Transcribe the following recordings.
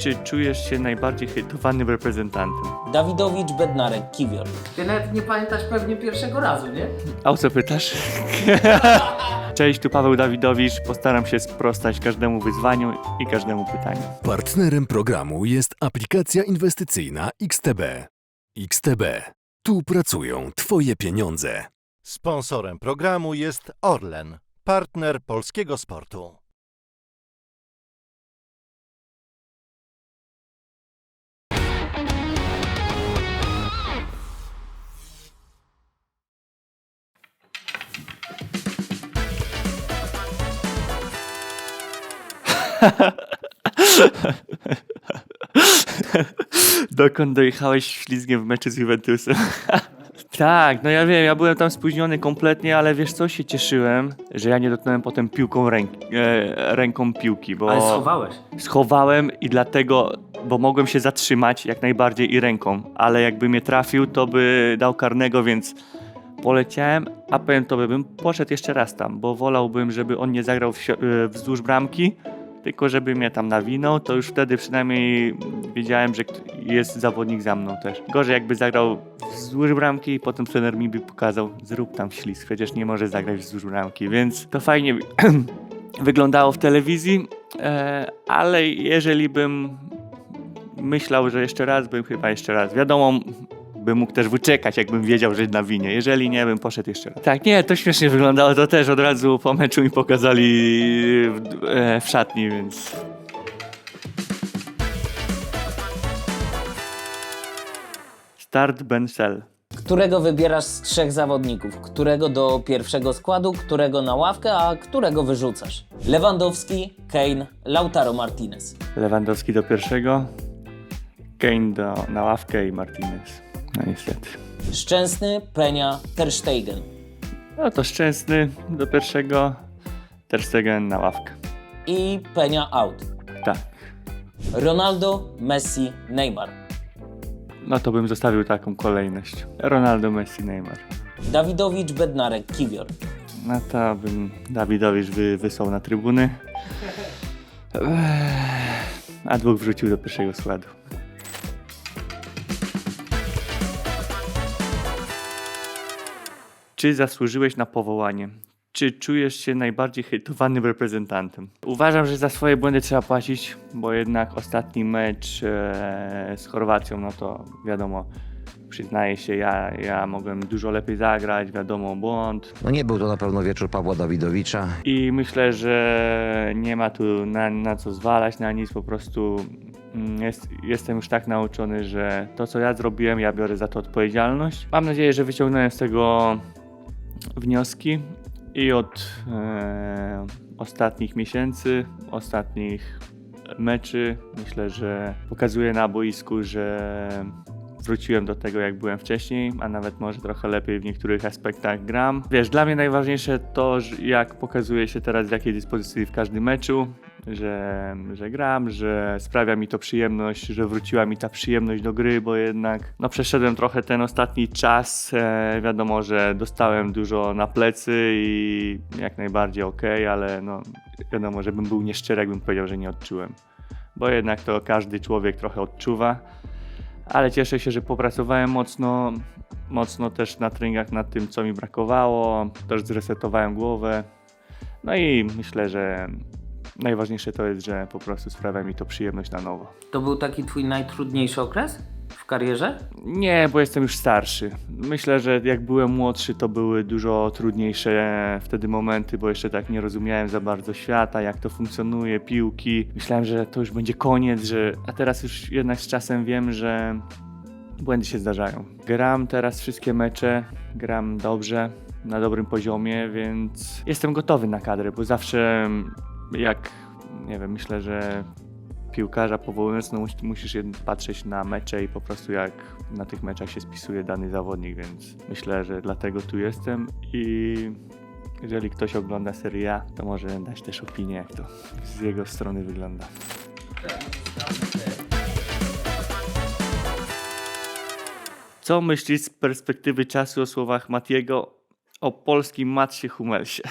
Czy czujesz się najbardziej hejtowanym reprezentantem? Dawidowicz, Bednarek, Kiwior. Ty nawet nie pamiętasz pewnie pierwszego razu, nie? A o co pytasz? Cześć, tu Paweł Dawidowicz. Postaram się sprostać każdemu wyzwaniu i każdemu pytaniu. Partnerem programu jest aplikacja inwestycyjna XTB. XTB. Tu pracują Twoje pieniądze. Sponsorem programu jest Orlen, partner polskiego sportu. Dokąd dojechałeś ślizgiem w meczu z Juventusem? tak, no ja wiem, ja byłem tam spóźniony kompletnie, ale wiesz co, się cieszyłem, że ja nie dotknąłem potem piłką ręk, e, ręką piłki, bo Ale schowałeś. schowałem i dlatego, bo mogłem się zatrzymać jak najbardziej i ręką, ale jakby mnie trafił, to by dał karnego, więc poleciałem, a powiem tobie, bym poszedł jeszcze raz tam, bo wolałbym, żeby on nie zagrał e, wzdłuż bramki, tylko żeby mnie tam nawinął, to już wtedy przynajmniej wiedziałem, że jest zawodnik za mną też. Gorzej jakby zagrał wzdłuż bramki i potem trener mi by pokazał, zrób tam ślizg, przecież nie może zagrać wzdłuż bramki, więc to fajnie wyglądało w telewizji, e, ale jeżeli bym myślał, że jeszcze raz, bym chyba jeszcze raz. Wiadomo, bym mógł też wyczekać, jakbym wiedział, że na winie. Jeżeli nie, bym poszedł jeszcze raz. Tak, nie, to śmiesznie wyglądało. To też od razu po meczu mi pokazali w, e, w szatni, więc... Start Bencel. Którego wybierasz z trzech zawodników? Którego do pierwszego składu, którego na ławkę, a którego wyrzucasz? Lewandowski, Kane, Lautaro Martinez. Lewandowski do pierwszego, Kane do, na ławkę i Martinez. No niestety. Szczęsny, Penia, Ter Stegen. No to Szczęsny do pierwszego, Ter Stegen na ławkę. I Penia out. Tak. Ronaldo, Messi, Neymar. No to bym zostawił taką kolejność. Ronaldo, Messi, Neymar. Dawidowicz, Bednarek, Kiwior. No to bym Dawidowicz wy, wysłał na trybuny. A dwóch wrzucił do pierwszego składu. Czy zasłużyłeś na powołanie? Czy czujesz się najbardziej hejtowanym reprezentantem? Uważam, że za swoje błędy trzeba płacić, bo jednak ostatni mecz e, z Chorwacją, no to wiadomo, przyznaję się, ja, ja mogłem dużo lepiej zagrać, wiadomo, błąd. No nie był to na pewno wieczór Pawła Dawidowicza. I myślę, że nie ma tu na, na co zwalać, na nic, po prostu mm, jest, jestem już tak nauczony, że to co ja zrobiłem, ja biorę za to odpowiedzialność. Mam nadzieję, że wyciągnąłem z tego wnioski i od e, ostatnich miesięcy, ostatnich meczy, myślę, że pokazuję na boisku, że wróciłem do tego, jak byłem wcześniej, a nawet może trochę lepiej w niektórych aspektach gram. Wiesz, dla mnie najważniejsze to, jak pokazuję się teraz w jakiej dyspozycji w każdym meczu, że, że gram, że sprawia mi to przyjemność, że wróciła mi ta przyjemność do gry, bo jednak no, przeszedłem trochę ten ostatni czas. E, wiadomo, że dostałem dużo na plecy i jak najbardziej ok, ale no, wiadomo, że bym był nieszczery, jakbym powiedział, że nie odczułem. Bo jednak to każdy człowiek trochę odczuwa ale cieszę się, że popracowałem mocno, mocno też na treningach nad tym, co mi brakowało, też zresetowałem głowę. No i myślę, że najważniejsze to jest, że po prostu sprawia mi to przyjemność na nowo. To był taki twój najtrudniejszy okres w karierze? Nie, bo jestem już starszy. Myślę, że jak byłem młodszy, to były dużo trudniejsze wtedy momenty, bo jeszcze tak nie rozumiałem za bardzo świata, jak to funkcjonuje, piłki. Myślałem, że to już będzie koniec, że... a teraz już jednak z czasem wiem, że błędy się zdarzają. Gram teraz wszystkie mecze, gram dobrze, na dobrym poziomie, więc jestem gotowy na kadrę, bo zawsze jak, nie wiem, myślę, że piłkarza powołując, no mus- musisz patrzeć na mecze i po prostu jak na tych meczach się spisuje dany zawodnik, więc myślę, że dlatego tu jestem i jeżeli ktoś ogląda Serie A, to może dać też opinię, jak to z jego strony wygląda. Co myślisz z perspektywy czasu o słowach Matiego o polskim Matsie Hummelsie?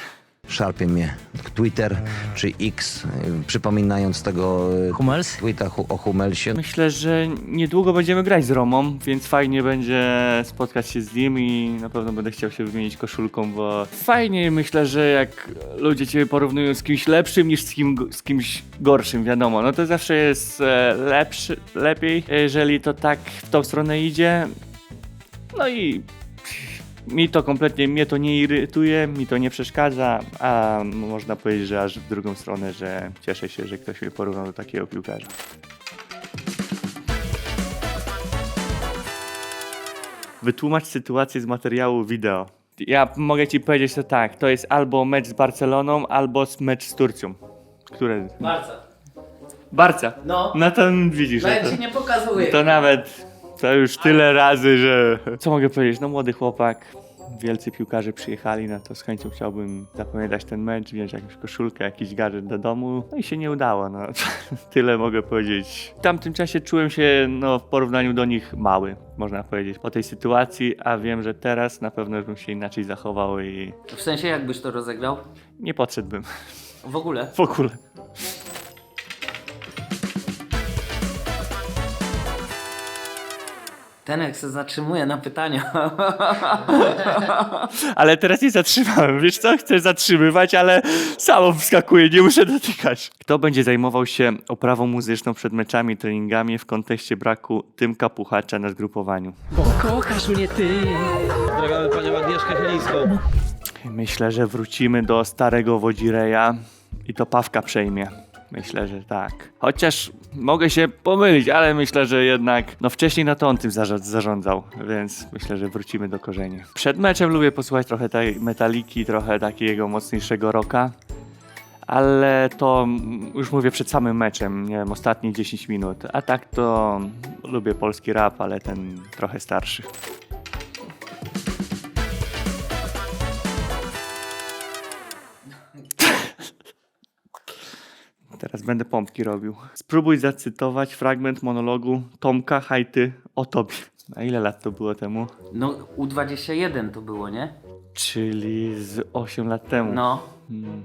Szarpie mnie Twitter czy X, y, przypominając tego y, Hummels? tweeta hu- o Hummelsie. Myślę, że niedługo będziemy grać z Romą, więc fajnie będzie spotkać się z nim i na pewno będę chciał się wymienić koszulką, bo fajnie myślę, że jak ludzie cię porównują z kimś lepszym niż z, kim, z kimś gorszym, wiadomo. No to zawsze jest e, lepszy, lepiej, jeżeli to tak w tą stronę idzie. No i mi to kompletnie, mnie to nie irytuje, mi to nie przeszkadza, a można powiedzieć, że aż w drugą stronę, że cieszę się, że ktoś mnie porównał do takiego piłkarza. Wytłumacz sytuację z materiału wideo. Ja mogę ci powiedzieć to tak, to jest albo mecz z Barceloną, albo mecz z Turcją. Które? Barca. Barca. No. No to widzisz. no Nawet to, ci nie pokazuje. to nawet, to już tyle razy, że... Co mogę powiedzieć? No młody chłopak, wielcy piłkarze przyjechali, no to z chęcią chciałbym zapamiętać ten mecz, wziąć jakąś koszulkę, jakiś gadżet do domu, no i się nie udało, no. Tyle mogę powiedzieć. W tamtym czasie czułem się, no w porównaniu do nich mały, można powiedzieć, po tej sytuacji, a wiem, że teraz na pewno bym się inaczej zachował i W sensie jakbyś to rozegrał? nie podszedłbym W ogóle? w ogóle. Tenek się zatrzymuje na pytania. Ale teraz nie zatrzymałem. Wiesz co? Chcę zatrzymywać, ale samo wskakuje, nie muszę dotykać. Kto będzie zajmował się oprawą muzyczną przed meczami i treningami w kontekście braku Tymka Puchacza na zgrupowaniu? Kochasz mnie ty. Pozdrawiamy panią Agnieszkę Chylińską. Myślę, że wrócimy do starego Wodzireja i to Pawka przejmie. Myślę, że tak. Chociaż mogę się pomylić, ale myślę, że jednak no wcześniej na to on tym zarza- zarządzał, więc myślę, że wrócimy do korzeni. Przed meczem lubię posłuchać trochę tej metaliki, trochę takiego mocniejszego rocka. Ale to mm, już mówię przed samym meczem, nie wiem, ostatnie 10 minut. A tak to lubię polski rap, ale ten trochę starszy. Teraz będę pompki robił. Spróbuj zacytować fragment monologu Tomka Hajty o tobie. A ile lat to było temu? No, U21 to było, nie? Czyli z 8 lat temu. No. Hmm.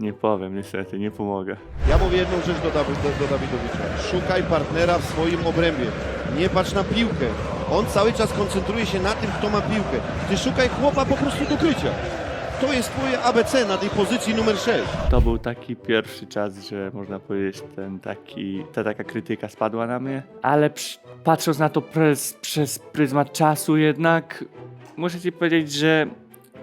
Nie powiem, niestety, nie pomogę. Ja mówię jedną rzecz do, Dawi- do, do Dawidowicza. Szukaj partnera w swoim obrębie. Nie patrz na piłkę. On cały czas koncentruje się na tym, kto ma piłkę. Ty szukaj chłopa po prostu do krycia. To jest twoje ABC na tej pozycji numer 6. To był taki pierwszy czas, że można powiedzieć, ten taki, ta taka krytyka spadła na mnie. Ale przy, patrząc na to przez, przez pryzmat czasu jednak, muszę ci powiedzieć, że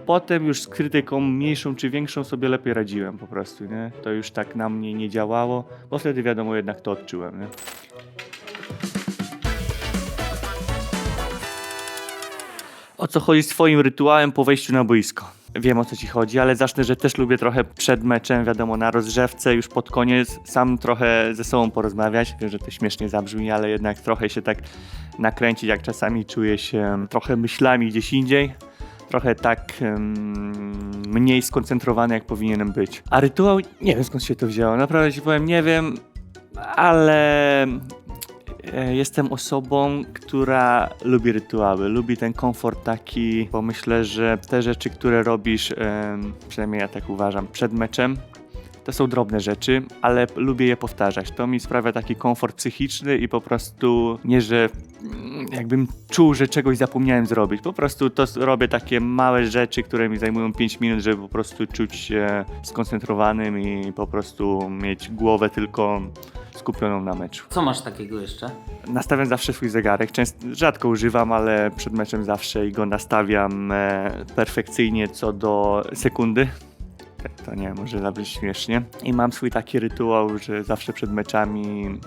potem już z krytyką mniejszą czy większą sobie lepiej radziłem po prostu, nie? To już tak na mnie nie działało, bo wtedy wiadomo jednak to odczułem, nie? O co chodzi z twoim rytuałem po wejściu na boisko? Wiem o co ci chodzi, ale zacznę, że też lubię trochę przed meczem, wiadomo, na rozgrzewce, już pod koniec, sam trochę ze sobą porozmawiać. Wiem, że to śmiesznie zabrzmi, ale jednak trochę się tak nakręcić, jak czasami czuję się trochę myślami gdzieś indziej. Trochę tak em, mniej skoncentrowany, jak powinienem być. A rytuał, nie wiem skąd się to wzięło. Naprawdę ci powiem, nie wiem, ale jestem osobą, która lubi rytuały, lubi ten komfort taki, bo myślę, że te rzeczy, które robisz, przynajmniej ja tak uważam, przed meczem, to są drobne rzeczy, ale lubię je powtarzać. To mi sprawia taki komfort psychiczny i po prostu nie, że mm, jakbym czuł, że czegoś zapomniałem zrobić. Po prostu to robię takie małe rzeczy, które mi zajmują 5 minut, żeby po prostu czuć się skoncentrowanym i po prostu mieć głowę tylko skupioną na meczu. Co masz takiego jeszcze? Nastawiam zawsze swój zegarek. Często, rzadko używam, ale przed meczem zawsze i go nastawiam e, perfekcyjnie co do sekundy. To nie, może zabrzmi śmiesznie. I mam swój taki rytuał, że zawsze przed meczami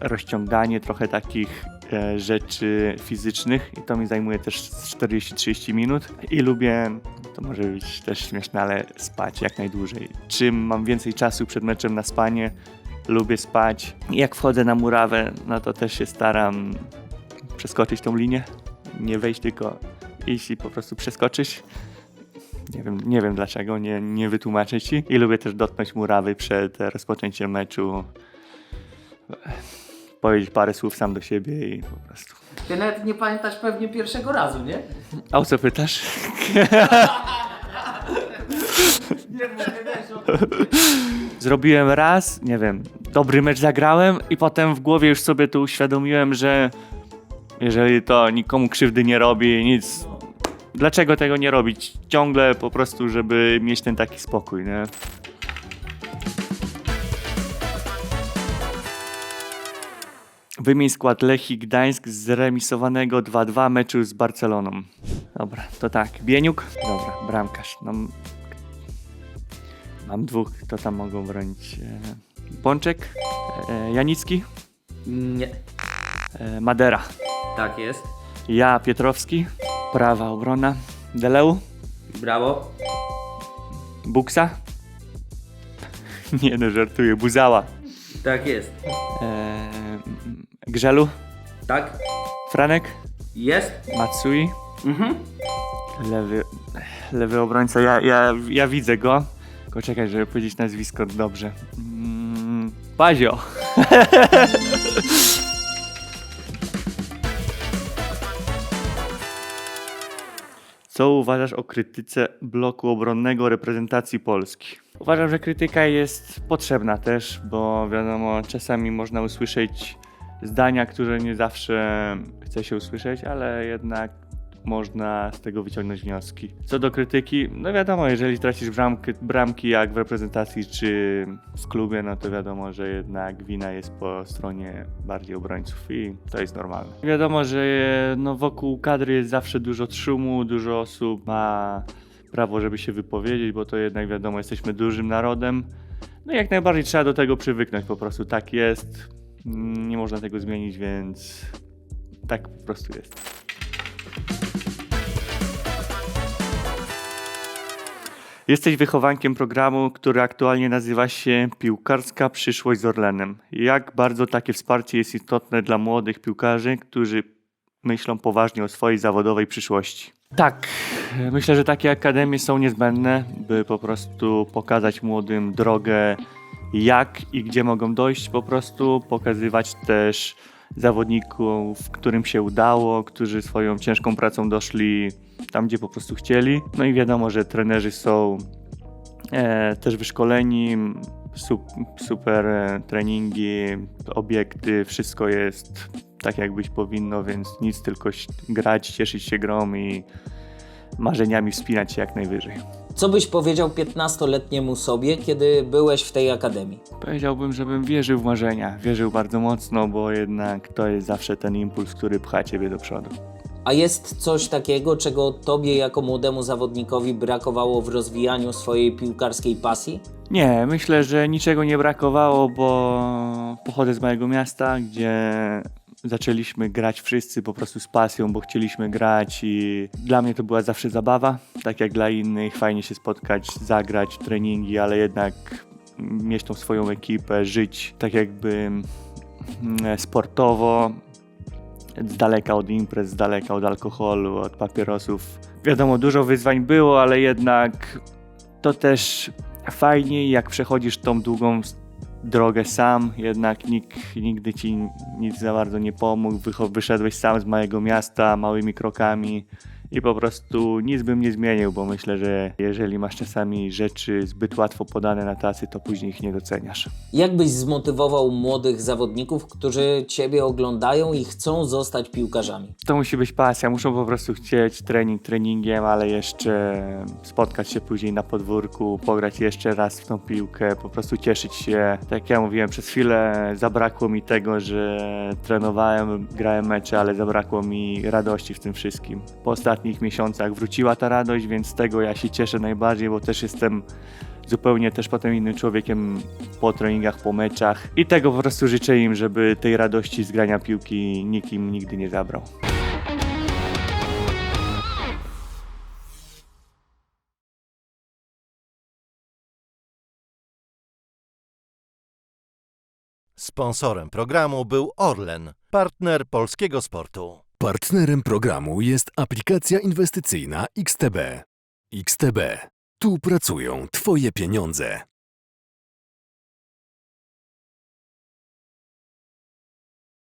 rozciąganie trochę takich e, rzeczy fizycznych i to mi zajmuje też z 40-30 minut i lubię, to może być też śmieszne, ale spać jak najdłużej. Czym mam więcej czasu przed meczem na spanie, lubię spać. Jak wchodzę na murawę, no to też się staram przeskoczyć tą linię, nie wejść tylko iść i po prostu przeskoczyć. Nie wiem, nie wiem dlaczego, nie, nie wytłumaczę ci. I lubię też dotknąć murawy przed rozpoczęciem meczu. Powiedzieć parę słów sam do siebie i po prostu Ty nawet nie pamiętasz pewnie pierwszego razu, nie? A o co pytasz? Zrobiłem raz, nie wiem, dobry mecz zagrałem i potem w głowie już sobie to uświadomiłem, że jeżeli to nikomu krzywdy nie robi, nic. Dlaczego tego nie robić? Ciągle po prostu, żeby mieć ten taki spokój, nie? Wymień skład Lechii Gdańsk z zremisowanego 2-2 meczu z Barceloną. Dobra, to tak. Bieniuk? Dobra, bramkarz. No, mam dwóch, kto tam mogą bronić. Pączek? E, Janicki? Nie. E, Madera. Tak jest. Ja, Pietrowski. Prawa obrona. Deleu? Brawo. Buksa? Nie no, żartuję. Buzała. Tak jest. E, Grzelu? Tak? Franek? Jest? Matsui? Mhm. Lewy, lewy obrońca, ja, ja, ja widzę go. Tylko czekaj, żeby powiedzieć nazwisko dobrze. Pazio. Co uważasz o krytyce bloku obronnego reprezentacji Polski? Uważam, że krytyka jest potrzebna też, bo wiadomo, czasami można usłyszeć zdania, które nie zawsze chce się usłyszeć, ale jednak można z tego wyciągnąć wnioski. Co do krytyki, no wiadomo, jeżeli tracisz bramki, bramki jak w reprezentacji czy w klubie, no to wiadomo, że jednak wina jest po stronie bardziej obrońców i to jest normalne. Wiadomo, że no, wokół kadry jest zawsze dużo szumu, dużo osób ma prawo, żeby się wypowiedzieć, bo to jednak wiadomo, jesteśmy dużym narodem. No i jak najbardziej trzeba do tego przywyknąć, po prostu tak jest. Nie można tego zmienić, więc tak po prostu jest. Jesteś wychowankiem programu, który aktualnie nazywa się Piłkarska Przyszłość z Orlenem. Jak bardzo takie wsparcie jest istotne dla młodych piłkarzy, którzy myślą poważnie o swojej zawodowej przyszłości? Tak, myślę, że takie akademie są niezbędne, by po prostu pokazać młodym drogę, jak i gdzie mogą dojść, po prostu pokazywać też zawodników, którym się udało, którzy swoją ciężką pracą doszli tam, gdzie po prostu chcieli. No i wiadomo, że trenerzy są e, też wyszkoleni, su, super e, treningi, obiekty, wszystko jest tak, jak być powinno, więc nic, tylko grać, cieszyć się grą i marzeniami wspinać się jak najwyżej. Co byś powiedział 15-letniemu sobie, kiedy byłeś w tej akademii? Powiedziałbym, żebym wierzył w marzenia. Wierzył bardzo mocno, bo jednak to jest zawsze ten impuls, który pcha ciebie do przodu. A jest coś takiego, czego tobie jako młodemu zawodnikowi brakowało w rozwijaniu swojej piłkarskiej pasji? Nie, myślę, że niczego nie brakowało, bo pochodzę z małego miasta, gdzie zaczęliśmy grać wszyscy po prostu z pasją, bo chcieliśmy grać i dla mnie to była zawsze zabawa, tak jak dla innych, fajnie się spotkać, zagrać, treningi, ale jednak mieć tą swoją ekipę, żyć tak jakby mm, sportowo, z daleka od imprez, z daleka od alkoholu, od papierosów. Wiadomo, dużo wyzwań było, ale jednak to też fajniej, jak przechodzisz tą długą drogę sam, jednak nikt nigdy ci nic za bardzo nie pomógł, wyszedłeś sam z małego miasta, małymi krokami i po prostu nic bym nie zmienił, bo myślę, że jeżeli masz czasami rzeczy zbyt łatwo podane na tacy, to później ich nie doceniasz. Jak byś zmotywował młodych zawodników, którzy ciebie oglądają i chcą zostać piłkarzami? To musi być pasja, muszą po prostu chcieć trening treningiem, ale jeszcze spotkać się później na podwórku, pograć jeszcze raz w tą piłkę, po prostu cieszyć się. Tak jak ja mówiłem, przez chwilę zabrakło mi tego, że trenowałem, grałem mecze, ale zabrakło mi radości w tym wszystkim. Po ostatnich miesiącach wróciła ta radość, więc z tego ja się cieszę najbardziej, bo też jestem zupełnie też potem innym człowiekiem po treningach, po meczach i tego po prostu życzę im, żeby tej radości z grania piłki nikim nigdy nie zabrał. Sponsorem programu był Orlen, partner polskiego sportu. Partnerem programu jest aplikacja inwestycyjna XTB. XTB. Tu pracują Twoje pieniądze.